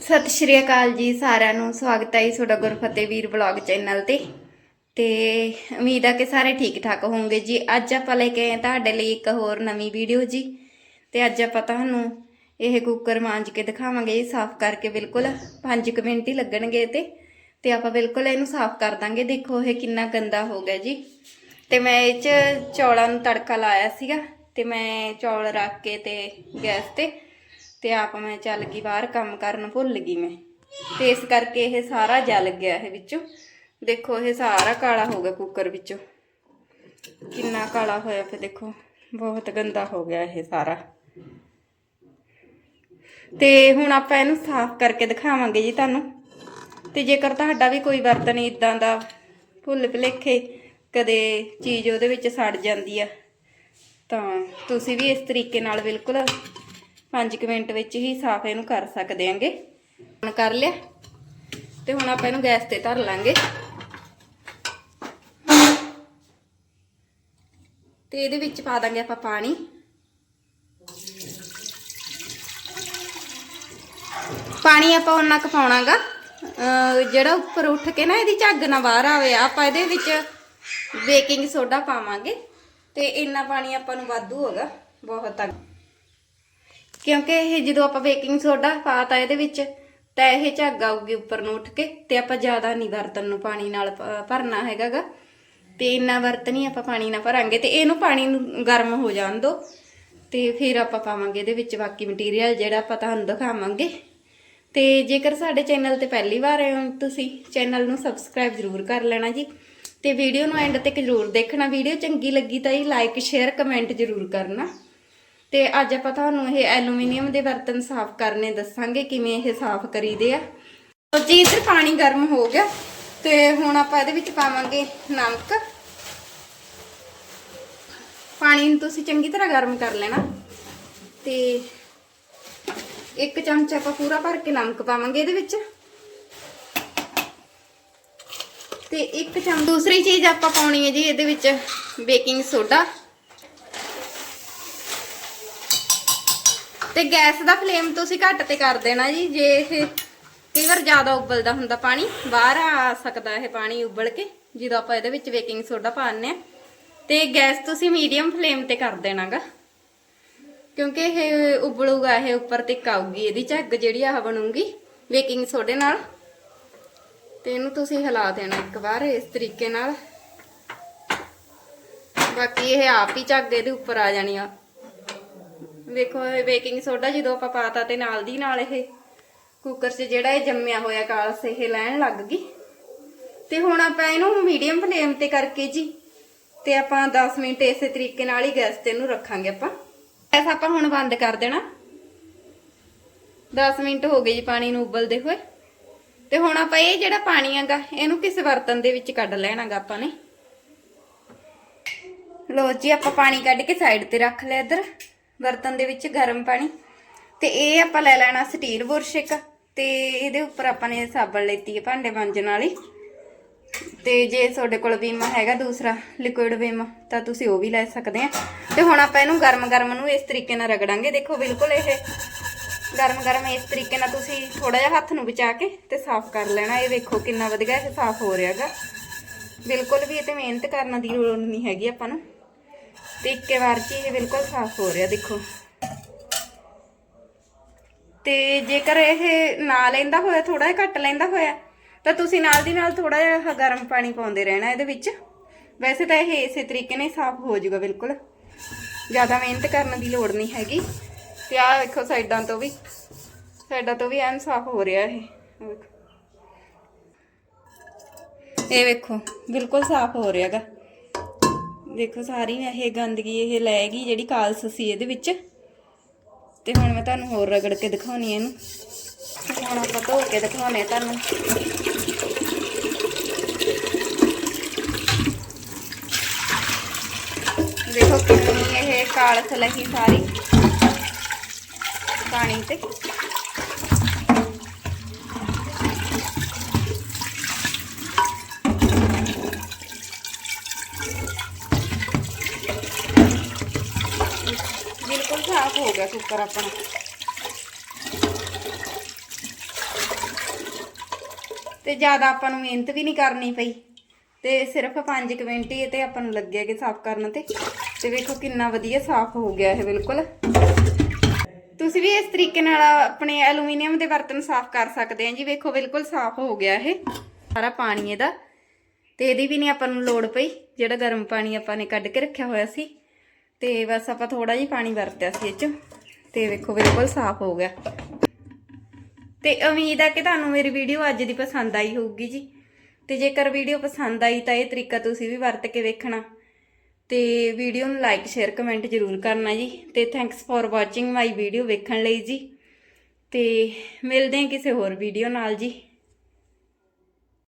ਸਤਿ ਸ਼੍ਰੀ ਅਕਾਲ ਜੀ ਸਾਰਿਆਂ ਨੂੰ। ਸਵਾਗਤ ਹੈ ਜੀ ਤੁਹਾਡਾ ਗੁਰਫਤਿਹ ਵੀਰ ਬਲੌਗ ਚੈਨਲ ਤੇ। ਤੇ ਉਮੀਦ ਆ ਕਿ ਸਾਰੇ ਠੀਕ ਠਾਕ ਹੋਵੋਗੇ ਜੀ। ਅੱਜ ਆਪਾਂ ਲੈ ਕੇ ਆਏ ਤੁਹਾਡੇ ਲਈ ਇੱਕ ਹੋਰ ਨਵੀਂ ਵੀਡੀਓ ਜੀ। ਤੇ ਅੱਜ ਆਪਾਂ ਤੁਹਾਨੂੰ ਇਹ ਕੁੱਕਰ ਮਾਂਜ ਕੇ ਦਿਖਾਵਾਂਗੇ ਜੀ, ਸਾਫ਼ ਕਰਕੇ ਬਿਲਕੁਲ। 5 ਮਿੰਟ ਹੀ ਲੱਗਣਗੇ ਤੇ ਤੇ ਆਪਾਂ ਬਿਲਕੁਲ ਇਹਨੂੰ ਸਾਫ਼ ਕਰ ਦਾਂਗੇ। ਦੇਖੋ ਇਹ ਕਿੰਨਾ ਗੰਦਾ ਹੋ ਗਿਆ ਜੀ। ਤੇ ਮੈਂ ਇਹ ਚ ਚੌਲਾਂ ਨੂੰ ਤੜਕਾ ਲਾਇਆ ਸੀਗਾ। ਤੇ ਮੈਂ ਚੌਲ ਰੱਖ ਕੇ ਤੇ ਗੈਸ ਤੇ ਤੇ ਆਪ ਮੈਂ ਚੱਲ ਗਈ ਬਾਹਰ, ਕੰਮ ਕਰਨ ਭੁੱਲ ਗਈ ਮੈਂ। ਤੇ ਇਸ ਕਰਕੇ ਇਹ ਸਾਰਾ ਜਲ ਗਿਆ ਇਹ ਵਿੱਚੋਂ। ਦੇਖੋ, ਇਹ ਸਾਰਾ ਕਾਲਾ ਹੋ ਗਿਆ ਕੁੱਕਰ ਵਿੱਚੋਂ। ਕਿੰਨਾ ਕਾਲਾ ਹੋਇਆ ਫਿਰ ਦੇਖੋ, ਬਹੁਤ ਗੰਦਾ ਹੋ ਗਿਆ ਇਹ ਸਾਰਾ। ਤੇ ਹੁਣ ਆਪਾਂ ਇਹਨੂੰ ਸਾਫ਼ ਕਰਕੇ ਦਿਖਾਵਾਂਗੇ ਜੀ ਤੁਹਾਨੂੰ। ਤੇ ਜੇਕਰ ਤੁਹਾਡਾ ਵੀ ਕੋਈ ਬਰਤਨ ਇਦਾਂ ਦਾ ਭੁੱਲ ਭੁਲੇਖੇ ਕਦੇ ਚੀਜ਼ ਉਹਦੇ ਵਿੱਚ ਸੜ ਜਾਂਦੀ ਆ, ਤਾਂ ਤੁਸੀਂ ਵੀ ਇਸ ਤਰੀਕੇ ਨਾਲ ਬਿਲਕੁਲ 5 ਮਿੰਟ ਵਿੱਚ ਹੀ ਸਾਫ਼ ਇਹਨੂੰ ਕਰ ਸਕਦੇ ਆਂਗੇ। ਹੁਣ ਕਰ ਲਿਆ ਤੇ ਹੁਣ ਆਪਾਂ ਇਹਨੂੰ ਗੈਸ ਤੇ ਧਰ ਲਾਂਗੇ। ਤੇ ਇਹਦੇ ਵਿੱਚ ਪਾ ਦਾਂਗੇ ਆਪਾਂ ਪਾਣੀ। ਪਾਣੀ ਆਪਾਂ ਉਹਨਾਂ ਕੁ ਪਾਉਣਾਗਾ। ਜਿਹੜਾ ਉੱਪਰ ਉੱਠ ਕੇ ਨਾ ਇਹਦੀ ਝੱਗ ਨਾ ਬਾਹਰ ਆਵੇ, ਆਪਾਂ ਇਹਦੇ ਵਿੱਚ ਬੇਕਿੰਗ ਸੋਡਾ ਪਾਵਾਂਗੇ। ਤੇ ਇੰਨਾ ਪਾਣੀ ਆਪਾਂ ਨੂੰ ਵਾਧੂ ਹੋਗਾ, ਬਹੁਤ ਆ ਕਿਉਂਕਿ ਇਹ ਜਦੋਂ ਆਪਾਂ ਬੇਕਿੰਗ ਸੋਡਾ ਪਾਤਾ ਇਹਦੇ ਵਿੱਚ, ਤਾਂ ਇਹ ਝੱਗ ਆਊਗੀ ਉੱਪਰ ਨੂੰ ਉੱਠ ਕੇ ਤੇ ਆਪਾਂ ਜ਼ਿਆਦਾ ਨਹੀਂ ਬਰਤਨ ਨੂੰ ਪਾਣੀ ਨਾਲ ਭ- ਭਰਨਾ ਹੈਗਾਗਾ। ਤੇ ਇੰਨਾ ਬਰਤਨ ਹੀ ਆਪਾਂ ਪਾਣੀ ਨਾਲ ਭਰਾਂਗੇ ਤੇ ਇਹਨੂੰ ਪਾਣੀ ਨੂੰ ਗਰਮ ਹੋ ਜਾਣ ਦਿਓ ਤੇ ਫਿਰ ਆਪਾਂ ਪਾਵਾਂਗੇ ਇਹਦੇ ਵਿੱਚ ਬਾਕੀ ਮਟੀਰੀਅਲ ਜਿਹੜਾ ਆਪਾਂ ਤੁਹਾਨੂੰ ਦਿਖਾਵਾਂਗੇ। ਤੇ ਜੇਕਰ ਸਾਡੇ ਚੈਨਲ ਤੇ ਪਹਿਲੀ ਵਾਰ ਆਏ ਹੋ ਤੁਸੀਂ ਚੈਨਲ ਨੂੰ ਸਬਸਕ੍ਰਾਈਬ ਜ਼ਰੂਰ ਕਰ ਲੈਣਾ ਜੀ। ਤੇ ਵੀਡੀਓ ਨੂੰ ਐਂਡ ਤੱਕ ਜ਼ਰੂਰ ਦੇਖਣਾ। ਵੀਡੀਓ ਚੰਗੀ ਲੱਗੀ ਤਾਂ ਹੀ ਲਾਈਕ ਸ਼ੇਅਰ ਕਮੈਂਟ ਜ਼ਰੂਰ ਕਰਨਾ। ਤੇ ਅੱਜ ਆਪਾਂ ਤੁਹਾਨੂੰ ਇਹ ਐਲੂਮੀਨੀਅਮ ਦੇ ਬਰਤਨ ਸਾਫ਼ ਕਰਨੇ ਦੱਸਾਂਗੇ, ਕਿਵੇਂ ਇਹ ਸਾਫ਼ ਕਰੀਦੇ ਆ। ਲਓ ਜੀ, ਇੱਧਰ ਪਾਣੀ ਗਰਮ ਹੋ ਗਿਆ, ਤੇ ਹੁਣ ਆਪਾਂ ਇਹਦੇ ਵਿੱਚ ਪਾਵਾਂਗੇ ਨਮਕ। ਪਾਣੀ ਨੂੰ ਤੁਸੀਂ ਚੰਗੀ ਤਰ੍ਹਾਂ ਗਰਮ ਕਰ ਲੈਣਾ, ਤੇ ਇੱਕ ਚਮਚ ਆਪਾਂ ਪੂਰਾ ਭਰ ਕੇ ਨਮਕ ਪਾਵਾਂਗੇ ਇਹਦੇ ਵਿੱਚ। ਤੇ ਇੱਕ ਚਮਚ, ਦੂਸਰੀ ਚੀਜ਼ ਆਪਾਂ ਪਾਉਣੀ ਹੈ ਜੀ ਇਹਦੇ ਵਿੱਚ ਬੇਕਿੰਗ ਸੋਡਾ। ਤੇ ਗੈਸ ਦਾ ਫਲੇਮ ਤੁਸੀਂ ਘੱਟ ਤੇ ਕਰ ਦੇਣਾ ਜੀ, ਜੇ ਇਹ ਕਈ ਵਾਰ ਜ਼ਿਆਦਾ ਉਬਲਦਾ ਹੁੰਦਾ ਪਾਣੀ, ਬਾਹਰ ਆ ਸਕਦਾ ਇਹ ਪਾਣੀ ਉਬਲ ਕੇ, ਜਦੋਂ ਆਪਾਂ ਇਹਦੇ ਵਿੱਚ ਬੇਕਿੰਗ ਸੋਡਾ ਪਾਉਂਦੇ ਆ ਤੇ ਗੈਸ ਤੁਸੀਂ ਮੀਡੀਅਮ ਫਲੇਮ ਤੇ ਕਰ ਦੇਣਾਗਾ, ਕਿਉਂਕਿ ਇਹ ਉਬਲੂਗਾ, ਇਹ ਉੱਪਰ ਤੱਕ ਆਊਗੀ, ਇਹਦੀ ਝੱਗ ਜਿਹੜੀ ਆਹ ਬਣੂਗੀ ਬੇਕਿੰਗ ਸੋਡੇ ਨਾਲ। ਤੇ ਇਹਨੂੰ ਤੁਸੀਂ ਹਿਲਾ ਦੇਣਾ ਇੱਕ ਵਾਰ ਇਸ ਤਰੀਕੇ ਨਾਲ। ਬਾਕੀ ਇਹ ਆਪ ਹੀ ਝੱਗ ਇਹਦੇ ਉੱਪਰ ਆ ਜਾਣੀ ਆ। ਵੇਖੋ, ਇਹ ਬੇਕਿੰਗ ਸੋਡਾ ਜਦੋਂ ਆਪਾਂ ਪਾਤਾ ਤੇ ਨਾਲ ਦੀ ਨਾਲ ਇਹ ਕੁੱਕਰ 'ਚ ਜਿਹੜਾ ਇਹ ਜੰਮਿਆ ਹੋਇਆ ਕਾਲਸ ਇਹ ਲੈਣ ਲੱਗ ਗਈ। ਤੇ ਹੁਣ ਆਪਾਂ ਇਹਨੂੰ ਮੀਡੀਅਮ ਫਲੇਮ ਤੇ ਕਰਕੇ ਜੀ, ਤੇ ਆਪਾਂ 10 ਮਿੰਟ ਇਸੇ ਤਰੀਕੇ ਨਾਲ ਹੀ ਗੈਸ ਤੇ ਇਹਨੂੰ ਰੱਖਾਂਗੇ ਆਪਾਂ। ਗੈਸ ਆਪਾਂ ਹੁਣ ਬੰਦ ਕਰ ਦੇਣਾ। 10 ਮਿੰਟ ਹੋ ਗਏ ਜੀ ਪਾਣੀ ਨੂੰ ਉਬਲਦੇ ਹੋਏ। ਤੇ ਹੁਣ ਆਪਾਂ ਇਹ ਜਿਹੜਾ ਪਾਣੀ ਹੈਗਾ, ਇਹਨੂੰ ਕਿਸੇ ਬਰਤਨ ਦੇ ਵਿੱਚ ਕੱਢ ਲੈਣਾਗਾ ਆਪਾਂ ਨੇ? ਲੋ ਜੀ, ਆਪਾਂ ਪਾਣੀ ਕੱਢ ਕੇ ਸਾਈਡ ਤੇ ਰੱਖ ਲਿਆ ਇੱਧਰ। ਬਰਤਨ ਦੇ ਵਿੱਚ ਗਰਮ ਪਾਣੀ ਤੇ ਇਹ ਆਪਾਂ ਲੈ ਲੈਣਾ ਸਟੀਲ ਬੁਰਸ਼ ਇੱਕ ਤੇ ਇਹਦੇ ਉੱਪਰ ਆਪਾਂ ਨੇ ਸਾਬਣ ਲੈਤੀ ਹੈ ਭਾਂਡੇ ਮਾਂਜਣ ਵਾਲੀ। ਤੇ ਜੇ ਤੁਹਾਡੇ ਕੋਲ ਵੀਮ ਹੈਗਾ ਦੂਸਰਾ ਲਿਕੁਇਡ ਵੀਮ ਤਾਂ ਤੁਸੀਂ ਉਹ ਵੀ ਲੈ ਸਕਦੇ ਆ। ਤੇ ਹੁਣ ਆਪਾਂ ਇਹਨੂੰ ਗਰਮ ਗਰਮ ਨੂੰ ਇਸ ਤਰੀਕੇ ਨਾਲ ਰਗੜਾਂਗੇ। ਦੇਖੋ ਬਿਲਕੁਲ ਇਹ ਗਰਮ ਗਰਮ ਇਸ ਤਰੀਕੇ ਨਾਲ ਤੁਸੀਂ ਥੋੜਾ ਜਿਹਾ ਹੱਥ ਨੂੰ ਬਚਾ ਕੇ ਤੇ ਸਾਫ਼ ਕਰ ਲੈਣਾ। ਇਹ ਦੇਖੋ ਕਿੰਨਾ ਵਧੀਆ ਇਹ ਸਾਫ਼ ਹੋ ਰਿਹਾਗਾ। ਬਿਲਕੁਲ ਵੀ ਇਹ ਤੇ ਮਿਹਨਤ ਕਰਨ ਦੀ ਲੋੜ ਨਹੀਂ ਹੈਗੀ ਆਪਾਂ ਨੂੰ। ਤੇ ਇੱਕੇ ਵਾਰ 'ਚ ਇਹ ਬਿਲਕੁਲ ਸਾਫ਼ ਹੋ ਰਿਹਾ, ਦੇਖੋ। ਤੇ ਜੇਕਰ ਇਹ ਨਾ ਲੈਂਦਾ ਹੋਇਆ ਥੋੜਾ ਜਿਹਾ ਘੱਟ ਲੈਂਦਾ ਹੋਇਆ, ਤਾਂ ਤੁਸੀਂ ਨਾਲ ਦੀ ਨਾਲ ਥੋੜਾ ਜਿਹਾ ਗਰਮ ਪਾਣੀ ਪਾਉਂਦੇ ਰਹਿਣਾ ਇਹਦੇ ਵਿੱਚ। ਵੈਸੇ ਤਾਂ ਇਹ ਇਸੇ ਤਰੀਕੇ ਨਾਲ ਸਾਫ਼ ਹੋ ਜਾਊਗਾ ਬਿਲਕੁਲ। ਜ਼ਿਆਦਾ ਮਿਹਨਤ ਕਰਨ ਦੀ ਲੋੜ ਨਹੀਂ ਹੈਗੀ। ਤੇ ਆਹ ਵੇਖੋ ਸਾਈਡਾਂ ਤੋਂ ਵੀ, ਸਾਈਡਾਂ ਤੋਂ ਵੀ ਐਨ ਸਾਫ਼ ਹੋ ਰਿਹਾ ਇਹ। ਵੇਖੋ। ਇਹ ਵੇਖੋ, ਬਿਲਕੁਲ ਸਾਫ਼ ਹੋ ਰਿਹਾਗਾ ਦੇਖੋ ਸਾਰੀ ਇਹ ਗੰਦਗੀ ਇਹ ਲੈ ਗਈ ਜਿਹੜੀ ਕਾਲਸ ਸੀ ਇਹਦੇ ਵਿੱਚ। ਤੇ ਹੁਣ ਮੈਂ ਤੁਹਾਨੂੰ ਹੋਰ ਰਗੜ ਕੇ ਦਿਖਾਉਣੀ ਇਹਨੂੰ। ਹੁਣ ਆਪਾਂ ਧੋ ਕੇ ਦਿਖਾਉਣੇ ਤੁਹਾਨੂੰ। ਦੇਖੋ ਕਿੰਨੀ ਇਹ ਕਾਲਸ ਲਹੀ ਸਾਰੀ। ਪਾਣੀ ਤੇ ਬਿਲਕੁਲ ਸਾਫ਼ ਹੋ ਗਿਆ ਕੁੱਕਰ ਆਪਣਾ। ਤੇ ਜ਼ਿਆਦਾ ਆਪਾਂ ਨੂੰ ਮਿਹਨਤ ਵੀ ਨਹੀਂ ਕਰਨੀ ਪਈ। ਤੇ ਸਿਰਫ 5 ਮਿੰਟ ਹੀ ਇਹ ਤੇ ਆਪਾਂ ਨੂੰ ਲੱਗਿਆ ਕਿ ਸਾਫ਼ ਕਰਨ ਤੇ। ਤੇ ਵੇਖੋ ਕਿੰਨਾ ਵਧੀਆ ਸਾਫ਼ ਹੋ ਗਿਆ ਇਹ ਬਿਲਕੁਲ। ਤੁਸੀਂ ਵੀ ਇਸ ਤਰੀਕੇ ਨਾਲ ਆਪਣੇ ਐਲੂਮੀਨੀਅਮ ਦੇ ਬਰਤਨ ਸਾਫ਼ ਕਰ ਸਕਦੇ ਆ ਜੀ। ਵੇਖੋ ਬਿਲਕੁਲ ਸਾਫ਼ ਹੋ ਗਿਆ ਇਹ। ਸਾਰਾ ਪਾਣੀ ਇਹਦਾ। ਤੇ ਇਹਦੀ ਵੀ ਨਹੀਂ ਆਪਾਂ ਨੂੰ ਲੋੜ ਪਈ। ਜਿਹੜਾ ਗਰਮ ਪਾਣੀ ਆਪਾਂ ਨੇ ਕੱਢ ਕੇ ਰੱਖਿਆ ਹੋਇਆ ਸੀ। ਤੇ ਬਸ ਆਪਾਂ ਥੋੜਾ ਜਿਹਾ ਪਾਣੀ ਵਰਤਿਆ ਸੀ ਇਹ ਚ, ਤੇ ਵੇਖੋ ਬਿਲਕੁਲ ਸਾਫ਼ ਹੋ ਗਿਆ। ਤੇ ਉਮੀਦ ਹੈ ਕਿ ਤੁਹਾਨੂੰ ਮੇਰੀ ਵੀਡੀਓ ਅੱਜ ਦੀ ਪਸੰਦ ਆਈ ਹੋਊਗੀ ਜੀ। ਤੇ ਜੇਕਰ ਵੀਡੀਓ ਪਸੰਦ ਆਈ ਤਾਂ ਇਹ ਤਰੀਕਾ ਤੁਸੀਂ ਵੀ ਵਰਤ ਕੇ ਵੇਖਣਾ। ਤੇ ਵੀਡੀਓ ਨੂੰ ਲਾਈਕ ਸ਼ੇਅਰ ਕਮੈਂਟ ਜ਼ਰੂਰ ਕਰਨਾ ਜੀ। ਤੇ thanks for watching my video ਵੇਖਣ ਲਈ ਜੀ। ਤੇ ਮਿਲਦੇ ਹਾਂ ਕਿਸੇ ਹੋਰ ਵੀਡੀਓ ਨਾਲ ਜੀ।